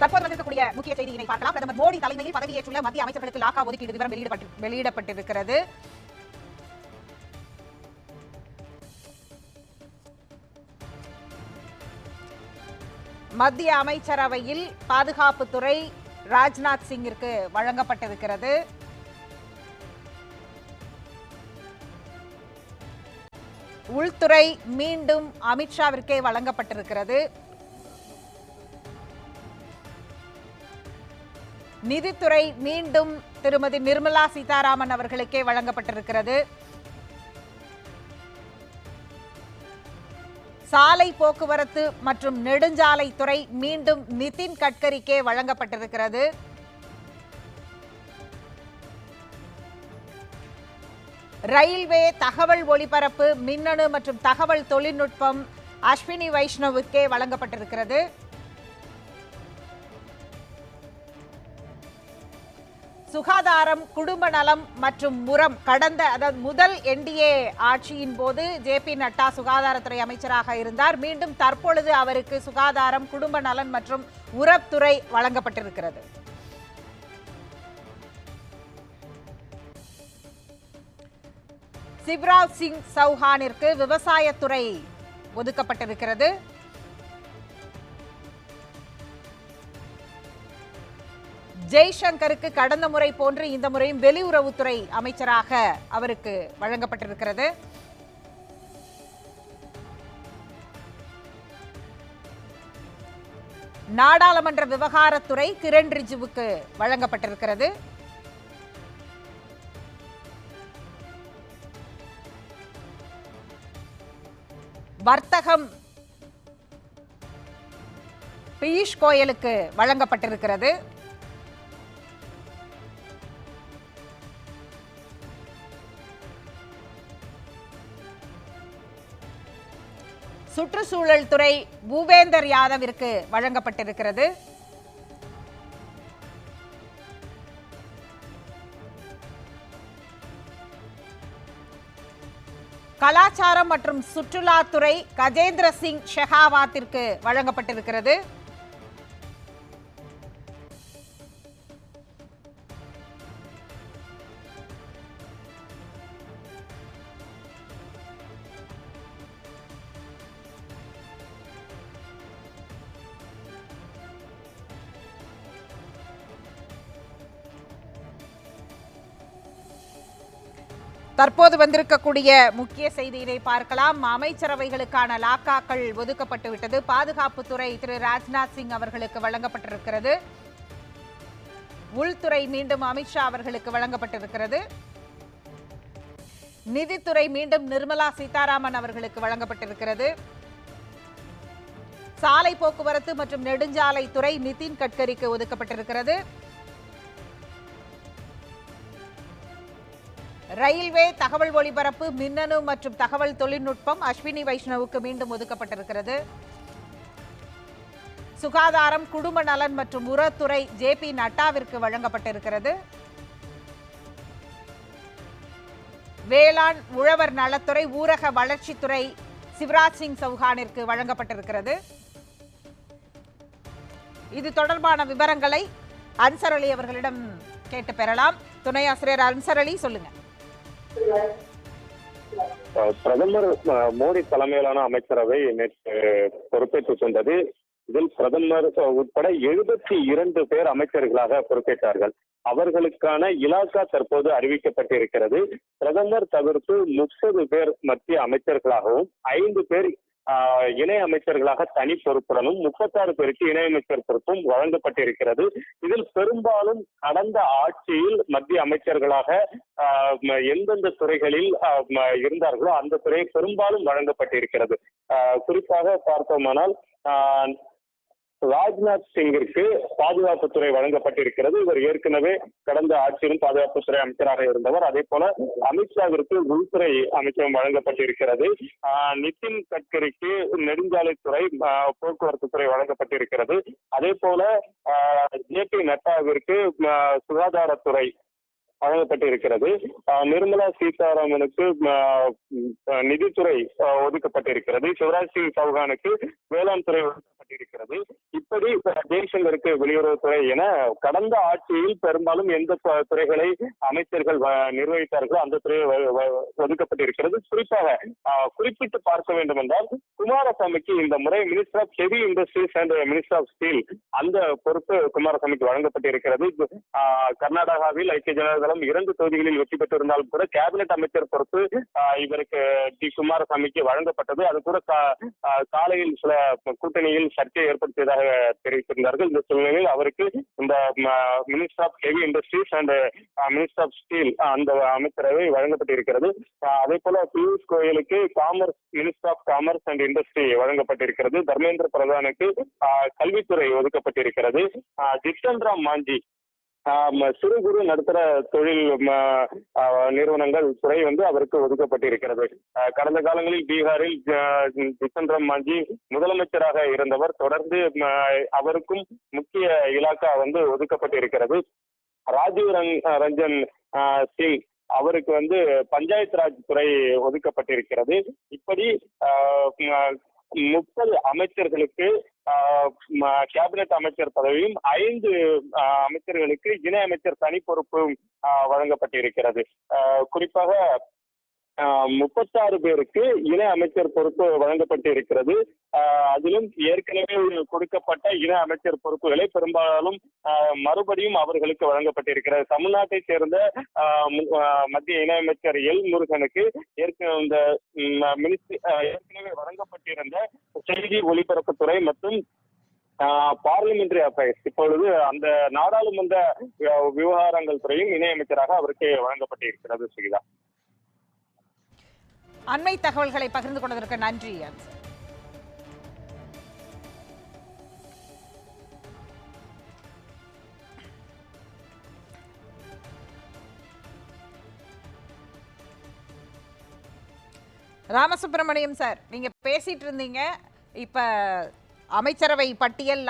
தற்போது வந்திருக்கக்கூடிய முக்கிய செய்தியினை பார்க்கலாம். பிரதமர் மோடி தலைமையில் பதவியேற்றுள்ள மத்திய அமைச்சர்களுக்கு லாக்கா ஒதுக்கீடு விவரம் வெளியிடப்பட்டு வெளியிடப்பட்டிருக்கிறது. மத்திய அமைச்சரவையில் பாதுகாப்புத்துறை ராஜ்நாத் சிங்கிற்கு வழங்கப்பட்டிருக்கிறது. உள்துறை மீண்டும் அமித்ஷாவிற்கே வழங்கப்பட்டிருக்கிறது. நிதித்துறை மீண்டும் திருமதி நிர்மலா சீதாராமன் அவர்களுக்கே வழங்கப்பட்டிருக்கிறது. சாலை போக்குவரத்து மற்றும் நெடுஞ்சாலைத்துறை மீண்டும் நிதின் கட்கரிக்கே வழங்கப்பட்டிருக்கிறது. ரயில்வே தகவல் ஒளிபரப்பு மின்னணு மற்றும் தகவல் தொழில்நுட்பம் அஸ்வினி வைஷ்ணவுக்கே வழங்கப்பட்டிருக்கிறது. சுகாதாரம் குடும்ப நலம் மற்றும் முரம் கடந்த அதாவது முதல் என்டிஏ ஆட்சியின் போது ஜே பி நட்டா சுகாதாரத்துறை அமைச்சராக இருந்தார். மீண்டும் தற்பொழுது அவருக்கு சுகாதாரம் குடும்ப நலன் மற்றும் உரத்துறை வழங்கப்பட்டிருக்கிறது. சிவராஜ் சிங் சௌஹானிற்கு விவசாயத்துறை ஒதுக்கப்பட்டிருக்கிறது. ஜெய்சங்கருக்கு கடந்த முறை போன்று இந்த முறையும் வெளியுறவுத்துறை அமைச்சராக அவருக்கு வழங்கப்பட்டிருக்கிறது. நாடாளுமன்ற விவகாரத்துறை கிரண் ரிஜுவுக்கு வழங்கப்பட்டிருக்கிறது. வர்த்தகம் பியூஷ் கோயலுக்கு வழங்கப்பட்டிருக்கிறது. சுற்றுச்சூழல் துறை பூபேந்தர் யாதவிற்கு வழங்கப்பட்டிருக்கிறது. கலாச்சாரம் மற்றும் சுற்றுலாத்துறை கஜேந்திர சிங் ஷெகாவாத்திற்கு வழங்கப்பட்டிருக்கிறது. தற்போது வந்திருக்கக்கூடிய முக்கிய செய்தியினை பார்க்கலாம். அமைச்சரவைகளுக்கான லாக்காக்கள் ஒதுக்கப்பட்டு விட்டது பாதுகாப்புத்துறை திரு ராஜ்நாத் சிங் அவர்களுக்கு வழங்கப்பட்டிருக்கிறது. உள்துறை மீண்டும் அமித்ஷா அவர்களுக்கு வழங்கப்பட்டிருக்கிறது. நிதித்துறை மீண்டும் நிர்மலா சீதாராமன் அவர்களுக்கு வழங்கப்பட்டிருக்கிறது. சாலை போக்குவரத்து மற்றும் நெடுஞ்சாலைத்துறை நிதின் கட்கரிக்கு ஒதுக்கப்பட்டிருக்கிறது. ரயில்வே தகவல் ஒளிபரப்பு மின்னணு மற்றும் தகவல் தொழில்நுட்பம் அஸ்வினி வைஷ்ணவுக்கு மீண்டும் ஒதுக்கப்பட்டிருக்கிறது. சுகாதாரம் குடும்ப நலன் மற்றும் உரத்துறை ஜே பி நட்டாவிற்கு வழங்கப்பட்டிருக்கிறது. வேளாண் உழவர் நலத்துறை ஊரக வளர்ச்சித்துறை சிவராஜ் சிங் சௌஹானிற்கு வழங்கப்பட்டிருக்கிறது. இது தொடர்பான விவரங்களை அன்சர் அலி அவர்களிடம் கேட்டு பெறலாம். துணை ஆசிரியர் அன்சர் அலி சொல்லுங்கள் பிரதமர் மோடி தலைமையிலான அமைச்சரவை நேற்று பொறுப்பேற்றுக் கொண்டது. இதில் பிரதமர் உட்பட எழுபத்தி இரண்டு பேர் அமைச்சர்களாக பொறுப்பேற்றார்கள். அவர்களுக்கான இலாக்கா தற்போது அறிவிக்கப்பட்டிருக்கிறது. பிரதமர் தவிர்த்து முப்பது பேர் மத்திய அமைச்சர்களாகவும் ஐந்து பேர் இணை அமைச்சர்களாக தனி பொறுப்புடனும் முப்பத்தாறு பேருக்கு இணை அமைச்சர் பொறுப்பும் வழங்கப்பட்டிருக்கிறது. இதில் பெரும்பாலும் கடந்த ஆட்சியில் மத்திய அமைச்சர்களாக ஆஹ், எந்தெந்த துறைகளில் இருந்தார்களோ அந்த துறை பெரும்பாலும் வழங்கப்பட்டிருக்கிறது. ஆஹ், குறிப்பாக பார்த்தோமானால் ஆஹ், ராஜ்நாத் சிங்கிற்கு பாதுகாப்புத்துறை வழங்கப்பட்டிருக்கிறது. இவர் ஏற்கனவே கடந்த ஆட்சியிலும் பாதுகாப்புத்துறை அமைச்சராக இருந்தவர். அதே போல அமித்ஷாவிற்கு உள்துறை அமைச்சகம் வழங்கப்பட்டிருக்கிறது. நிதின் கட்கரிக்கு நெடுஞ்சாலைத்துறை போக்குவரத்து துறை வழங்கப்பட்டிருக்கிறது. அதே போல ஜே பி நட்டாவிற்கு சுகாதாரத்துறை வழங்கப்பட்டிருக்கிறது. ஆஹ், நிர்மலா சீதாராமனுக்கு நிதித்துறை ஒதுக்கப்பட்டிருக்கிறது. சிவராஜ் சிங் சௌகானுக்கு வேளாண் துறை ஒதுக்கப்பட்டிருக்கிறது இப்படி இப்படி ஜெய்சங்கருக்கு வெளியுறவுத்துறை என கடந்த ஆட்சியில் பெரும்பாலும் எந்த துறைகளை அமைச்சர்கள் நிர்வகித்தார்களோ அந்த துறை ஒதுக்கப்பட்டிருக்கிறது. குறிப்பாக குறிப்பிட்டு பார்க்க வேண்டும் என்றால் குமாரசாமிக்கு இந்த முறை minister of heavy industries and minister of steel அந்த பொறுப்பு குமாரசாமிக்கு வழங்கப்பட்டிருக்கிறது. ஆஹ், கர்நாடகாவில் ஐக்கிய ஜனதாதளம் இரண்டு தொகுதிகளில் வெற்றி பெற்றிருந்தாலும் கூட கேபினெட் அமைச்சர் பொறுப்பு இவருக்கு டி குமாரசாமிக்கு வழங்கப்பட்டது. அது கூட ஆஹ், காலையில் சில கூட்டணியில் சர்ச்சையை ஏற்படுத்தியதாக தெரிவித்திருந்தார்கள். இந்த சூழ்நிலையில் அவருக்கு இந்த minister of heavy industries and minister of steel அந்த அமைச்சரவை வழங்கப்பட்டிருக்கிறது. அதே போல Piyush கோயலுக்கு commerce minister of commerce and industry வழங்கப்பட்டிருக்கிறது. தர்மேந்திர பிரதானுக்கு ஆஹ், கல்வித்துறை ஒதுக்கப்பட்டிருக்கிறது. ஆஹ், ஜித்தன் ராம் மாஞ்சி சிறு குறு நடுத்தர தொழில் நிறுவனங்கள் துறை வந்து அவருக்கு ஒதுக்கப்பட்டிருக்கிறது. கடந்த காலங்களில் பீகாரில் ஆஹ், மாஞ்சி முதலமைச்சராக இருந்தவர் தொடர்ந்து அவருக்கும் முக்கிய இலாக்கா வந்து ஒதுக்கப்பட்டிருக்கிறது. ராஜீவ் ரஞ்சன் ஆஹ், சிங் அவருக்கு வந்து பஞ்சாயத்து ராஜ் துறை ஒதுக்கப்பட்டிருக்கிறது. இப்படி ஆஹ், முப்பது அமைச்சர்களுக்கு ஆஹ், கேபினெட் அமைச்சர் பதவியும் ஐந்து ஆஹ், அமைச்சர்களுக்கு இணை அமைச்சர் தனி பொறுப்பும் வழங்கப்பட்டிருக்கிறது. ஆஹ், குறிப்பாக முப்பத்தாறு பேருக்கு இணை அமைச்சர் பொறுப்பு வழங்கப்பட்டு இருக்கிறது அதிலும் ஏற்கனவே கொடுக்கப்பட்ட இணை அமைச்சர் பொறுப்புகளை பெரும்பாலும் ஆஹ், மறுபடியும் அவர்களுக்கு வழங்கப்பட்டிருக்கிறது. தமிழ்நாட்டை சேர்ந்த மத்திய இணையமைச்சர் எல் முருகனுக்கு ஏற்கனவே இந்த மினிஸ்ட்ரி ஏற்கனவே வழங்கப்பட்டிருந்த செய்தி ஒலிபரப்புத்துறை மற்றும் பார்லிமெண்டரி அஃபேர்ஸ். இப்பொழுது அந்த நாடாளுமன்ற விவகாரங்கள் துறையும் இணையமைச்சராக அவருக்கு வழங்கப்பட்டிருக்கிறது சுகிதா அண்மை தகவல்களை பகிர்ந்து கொண்டதற்கு நன்றி ராமசுப்பிரமணியம் சார் நீங்க பேசிட்டு இருந்தீங்க. இப்ப அமைச்சரவை பட்டியல்